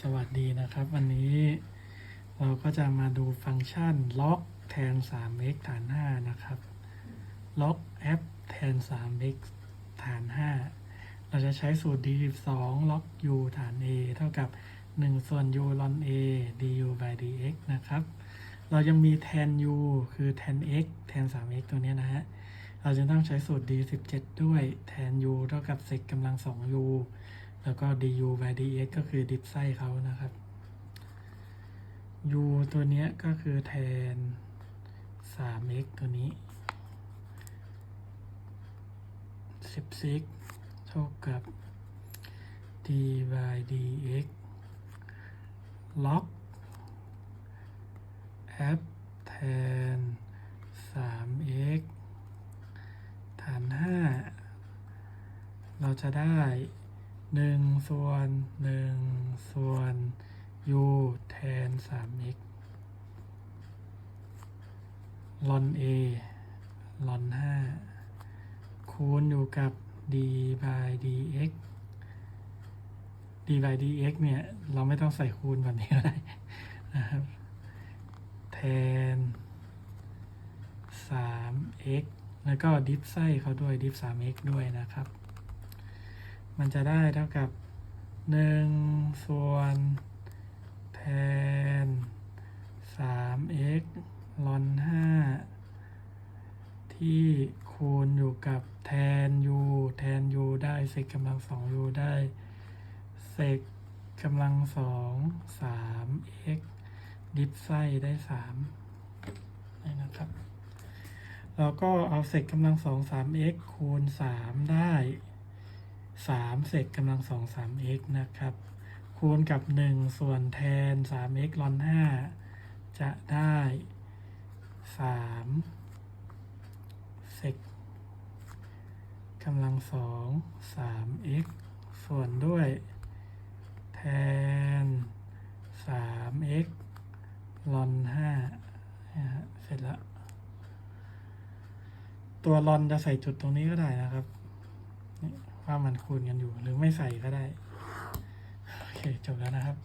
สวัสดีนะครับ วันนี้เราก็จะมาดูฟังก์ชันล็อกแทน 3x ฐาน 5 นะครับ ล็อกแอปแทน 3x ฐาน 5 เราจะใช้สูตร d12 ล็อก u ฐาน a เท่ากับ 1 ส่วน u ลอน a du by dx นะครับ เรายังมีแทน u คือ tan x แทน 3x ตัวนี้นะฮะ เราจะต้องใช้สูตร d17 ด้วยแทน u เท่ากับ sec กำลัง 2u แล้วก็ du by dx ก็คือดิฟไส้เขานะครับ u ตัวเนี้ยก็คือแทน 3x ตัวนี้10 sec เท่ากับ d by dx log f แทน 3x ฐาน 5 เราจะได้ 1ส่วน1ส่วน u แทน 3x ลอน a ลอน 5 คูณอยู่กับ d by dx d by dx เนี่ย เราไม่ต้องใส่คูณแบบนี้ก็ได้นะครับ แทน 3x แล้วก็ดิฟไส้เขาด้วยดิฟ 3x ด้วยนะครับ มันจะได้เท่ากับ 1 ส่วนแทน 3x ลอน 5 ที่คูณอยู่กับแทน u แทน u ได้เศษกำลัง 2u ได้เศษกำลัง 2 3x ดิฟไส้ได้3นี่นะครับแล้วก็เอาเศษกำลัง 2 3x คูณ 3 ได้ 3เศษกำลัง2 3x นะครับ คูณกับ 1 ส่วนแทน 3x ลอน5จะได้ 3 เศษกำลัง2 3x ส่วนด้วย แทน 3x ลอน5นะฮะเสร็จแล้วตัวลอนจะใส่จุดตรงนี้ก็ได้นะครับนี่ ว่ามันคูณกันอยู่หรือไม่ใส่ก็ได้ โอเค จบแล้วนะครับ